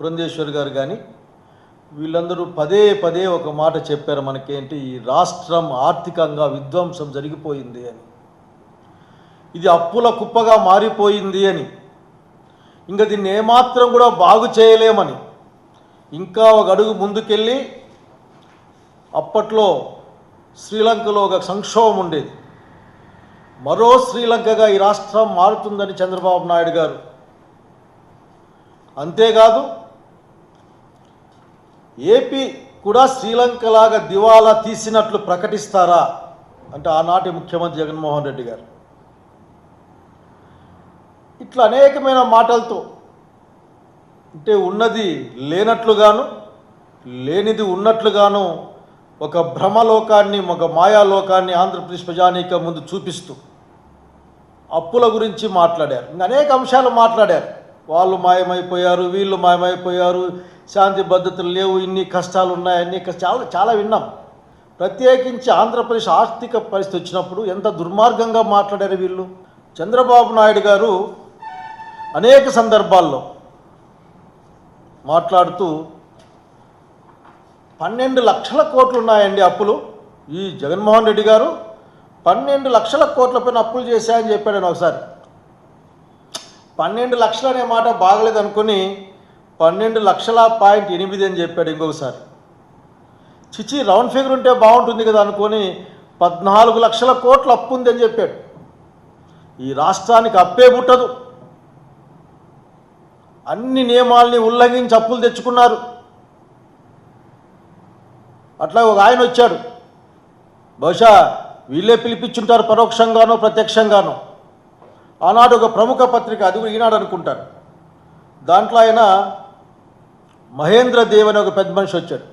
బృందేశ్వర్ గారు కానీ వీళ్ళందరూ పదే పదే ఒక మాట చెప్పారు మనకేంటి ఈ రాష్ట్రం ఆర్థికంగా విధ్వంసం జరిగిపోయింది అని. ఇది అప్పుల కుప్పగా మారిపోయింది అని. ఇంకా దీన్ని ఏమాత్రం కూడా బాగు చేయలేమని. ఇంకా ఒక అడుగు ముందుకెళ్ళి అప్పట్లో శ్రీలంకలో ఒక సంక్షోభం ఉండేది. మరో శ్రీలంకగా ఈ రాష్ట్రం మారుతుందని చంద్రబాబు నాయుడు గారు. అంతేకాదు ఏపీ కూడా శ్రీలంకలాగా దివాలా తీసినట్లు ప్రకటిస్తారా? అంటే ఆనాటి ముఖ్యమంత్రి జగన్మోహన్ రెడ్డి గారు. ఇట్లా అనేకమైన మాటలతో అంటే ఉన్నది లేనట్లుగాను లేనిది ఉన్నట్లుగాను ఒక భ్రమలోకాన్ని ఒక మాయాలోకాన్ని ఆంధ్రప్రదేశ్ ప్రజానీక ముందు చూపిస్తూ అప్పుల గురించి మాట్లాడారు. ఇంకా అనేక అంశాలు మాట్లాడారు. వాళ్ళు మాయమైపోయారు వీళ్ళు మాయమైపోయారు శాంతి భద్రతలు లేవు ఇన్ని కష్టాలు ఉన్నాయి అన్ని చాలా చాలా విన్నాం. ప్రత్యేకించి ఆంధ్రప్రదేశ్ ఆర్థిక పరిస్థితి వచ్చినప్పుడు ఎంత దుర్మార్గంగా మాట్లాడారు వీళ్ళు. చంద్రబాబు నాయుడు గారు అనేక సందర్భాల్లో మాట్లాడుతూ పన్నెండు లక్షల కోట్లు ఉన్నాయండి అప్పులు. ఈ జగన్మోహన్ రెడ్డి గారు పన్నెండు లక్షల కోట్ల పైన అప్పులు చేశాయని చెప్పాడు ఒకసారి. పన్నెండు లక్షలు అనే మాట బాగలేదు అనుకుని పన్నెండు లక్షల పాయింట్ ఎనిమిది అని చెప్పాడు ఇంకొకసారి. చిచి రౌండ్ ఫిగర్ ఉంటే బాగుంటుంది కదా అనుకొని పద్నాలుగు లక్షల కోట్లు అప్పు ఉంది అని చెప్పాడు. ఈ రాష్ట్రానికి అప్పే పుట్టదు. అన్ని నియమాల్ని ఉల్లంఘించి అప్పులు తెచ్చుకున్నారు. అట్లా ఒక ఆయన వచ్చాడు. బహుశా వీళ్ళే పిలిపించుంటారు పరోక్షంగానో ప్రత్యక్షంగానో. ఆనాడు ఒక ప్రముఖ పత్రిక అది కూడా ఈనాడు అనుకుంటాను దాంట్లో ఆయన మహేంద్ర దేవ్ అనే ఒక పెద్ద మనిషి వచ్చాడు.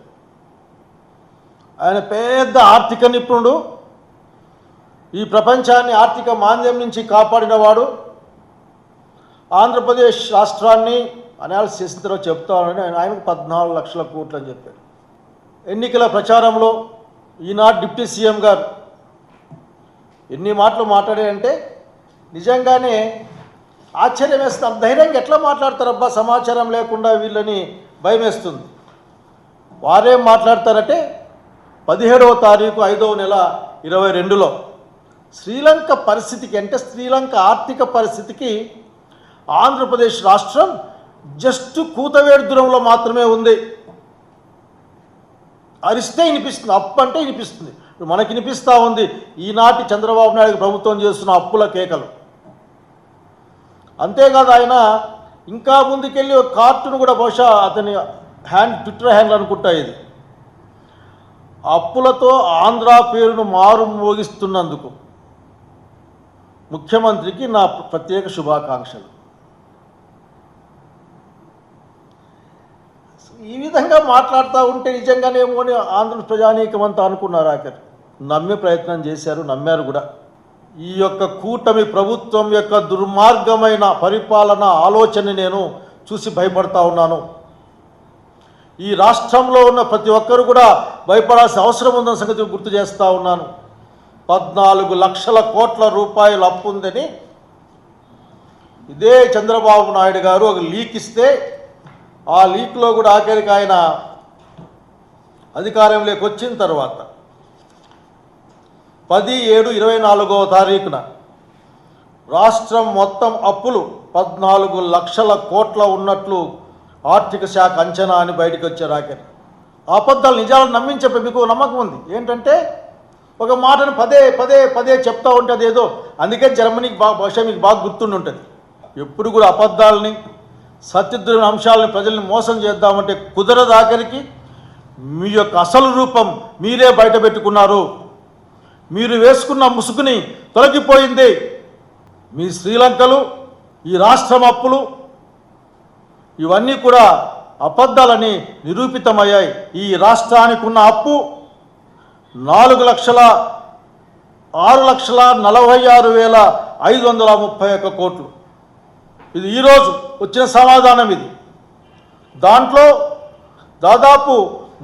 ఆయన పెద్ద ఆర్థిక నిపుణుడు. ఈ ప్రపంచాన్ని ఆర్థిక మాంద్యం నుంచి కాపాడినవాడు. ఆంధ్రప్రదేశ్ రాష్ట్రాన్ని అనాలిసిస్ చేసిన తర్వాత చెప్తానని ఆయన ఆయనకు పద్నాలుగు లక్షల కోట్లు అని చెప్పారు ఎన్నికల ప్రచారంలో ఈనాడు డిప్యూటీ సీఎం గారు ఎన్ని మాటలు మాట్లాడారంటే నిజంగానే ఆశ్చర్యం వేస్తుంది ధైర్యంగా ఎట్లా మాట్లాడతారబ్బా సమాచారం లేకుండా వీళ్ళని భయం వేస్తుంది వారేం మాట్లాడతారంటే పదిహేడవ తారీఖు ఐదవ నెల ఇరవై రెండులో శ్రీలంక పరిస్థితికి అంటే శ్రీలంక ఆర్థిక పరిస్థితికి ఆంధ్రప్రదేశ్ రాష్ట్రం జస్ట్ కూతవేడు దూరంలో మాత్రమే ఉంది. అరిస్తే వినిపిస్తుంది అప్పు అంటే వినిపిస్తుంది. మనకి వినిపిస్తూ ఉంది. ఈనాటి చంద్రబాబు నాయుడు ప్రభుత్వం చేస్తున్న అప్పుల కేకలు. అంతేకాదు ఆయన ఇంకా ముందుకెళ్ళి ఒక కార్టూన్ కూడా బహుశా అతని హ్యాండ్ ట్విట్టర్ హ్యాండ్ అనుకుంటా ఇది. అప్పులతో ఆంధ్ర పేరును మారు మోగిస్తున్నందుకు ముఖ్యమంత్రికి నా ప్రత్యేక శుభాకాంక్షలు. ఈ విధంగా మాట్లాడుతూ ఉంటే నిజంగానేమో అని ఆంధ్ర ప్రజానీకం అంతా అనుకున్నారు ఆఖరి. నమ్మే ప్రయత్నం చేశారు నమ్మారు కూడా. ఈ యొక్క కూటమి ప్రభుత్వం యొక్క దుర్మార్గమైన పరిపాలన ఆలోచన నేను చూసి భయపడతా ఉన్నాను. ఈ రాష్ట్రంలో ఉన్న ప్రతి ఒక్కరు కూడా భయపడాల్సిన అవసరం ఉందన్న సంగతి గుర్తు చేస్తూ ఉన్నాను. పద్నాలుగు లక్షల కోట్ల రూపాయలు అప్పు ఉందని ఇదే చంద్రబాబు నాయుడు గారు ఒక లీక్ ఇస్తే ఆ లీక్లో కూడా ఆఖరికి ఆయన అధికారంలోకి వచ్చిన తర్వాత పది ఏడు ఇరవై నాలుగవ తారీఖున రాష్ట్రం మొత్తం అప్పులు పద్నాలుగు లక్షల కోట్ల ఉన్నట్లు ఆర్థిక శాఖ అంచనా అని బయటకు వచ్చే ఆఖరి అబద్ధాలు నిజాలు నమ్మించే మీకు నమ్మకం ఉంది. ఏంటంటే ఒక మాటను పదే పదే పదే చెప్తా ఉంటుంది ఏదో అందుకే జర్మనీకి బాగా బహుశా మీకు బాగా గుర్తుండి ఉంటుంది. ఎప్పుడు కూడా అబద్ధాలని సత్యద్రమైన అంశాలని ప్రజల్ని మోసం చేద్దామంటే కుదరదాఖరికి మీ యొక్క అసలు రూపం మీరే బయట పెట్టుకున్నారు. మీరు వేసుకున్న ముసుగుని తొలగిపోయింది. మీ శ్రీలంకలు ఈ రాష్ట్రం అప్పులు ఇవన్నీ కూడా అబద్ధాలని నిరూపితమయ్యాయి. ఈ రాష్ట్రానికి ఉన్న అప్పు నాలుగు లక్షల ఆరు లక్షల నలభై ఆరు వేల ఐదు వందల ముప్పై ఒక్క కోట్లు. ఇది ఈరోజు వచ్చిన సమాధానం ఇది. దాంట్లో దాదాపు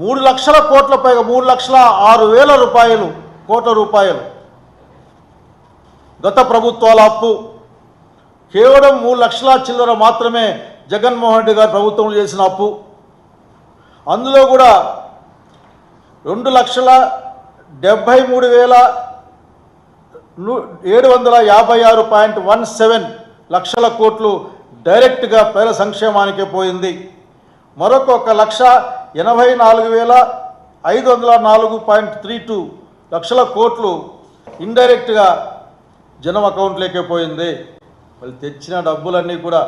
మూడు లక్షల కోట్ల పైగా మూడు లక్షల ఆరు వేల రూపాయలు కోట్ల రూపాయలు. గత ప్రభుత్వాల అప్పు కేవలం మూడు లక్షల చిల్లర మాత్రమే జగన్మోహన్ రెడ్డి గారు ప్రభుత్వం చేసిన అప్పు. అందులో కూడా రెండు లక్షల డెబ్భై మూడు వేల ను- ఏడు వందల యాభై ఆరు పాయింట్ వన్ సెవెన్ లక్షల కోట్లు డైరెక్ట్గా పేద సంక్షేమానికే పోయింది. మరొక ఒక లక్ష ఎనభై నాలుగు వేల ఐదు వందల నాలుగు పాయింట్ త్రీ టూ లక్షల కోట్లు ఇండైరెక్ట్గా జనం అకౌంట్లోకే పోయింది. వాళ్ళు తెచ్చిన డబ్బులన్నీ కూడా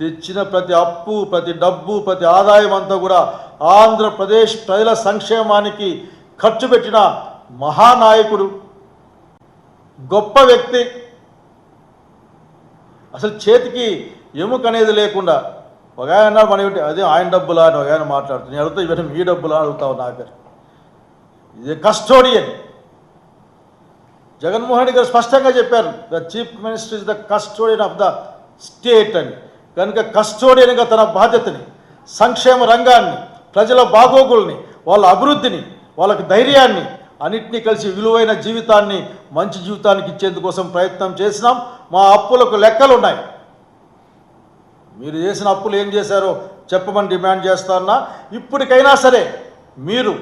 తెచ్చిన ప్రతి అప్పు ప్రతి డబ్బు ప్రతి ఆదాయం అంతా కూడా ఆంధ్రప్రదేశ్ ప్రజల సంక్షేమానికి ఖర్చు పెట్టిన మహానాయకుడు. గొప్ప వ్యక్తి. అసలు చేతికి ఎముక అనేది లేకుండా ఒక ఆయన మన అదే ఆయన డబ్బులా అని ఒక ఆయన మాట్లాడుతుంది నేను అడుగుతా ఇవన్నీ మీ డబ్బులా? అడుగుతావు నాకు ఇది కస్టోడియన్ జగన్మోహన్ రెడ్డి గారు స్పష్టంగా చెప్పారు the chief minister is the custodian of the state అని కనుక కస్టోడియన్గా తన బాధ్యతని సంక్షేమ రంగాన్ని ప్రజల బాగోగుల్ని వాళ్ళ అభివృద్ధిని వాళ్ళకి ధైర్యాన్ని అన్నింటినీ కలిసి విలువైన జీవితాన్ని మంచి జీవితానికి ఇచ్చేందుకోసం ప్రయత్నం చేసినాం. మా అప్పులకు లెక్కలు ఉన్నాయి మీరు చేసిన అప్పులు ఏం చేశారో చెప్పమని డిమాండ్ చేస్తానా ఇప్పటికైనా సరే మీరు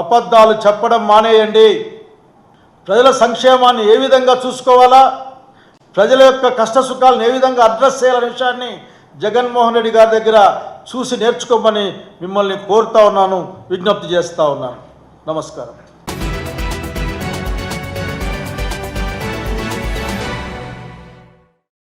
అబద్ధాలు చెప్పడం మానేయండి. ప్రజల సంక్షేమాన్ని ఏ విధంగా చూసుకోవాలా? ప్రజల యొక్క కష్ట సుఖాలను ఏ విధంగా అడ్రస్ చేయాలనే విషయాన్ని జగన్మోహన్ రెడ్డి గారి దగ్గర చూసి నేర్చుకోమని మిమ్మల్ని కోరుతా ఉన్నాను విజ్ఞప్తి చేస్తూ ఉన్నాను. నమస్కారం.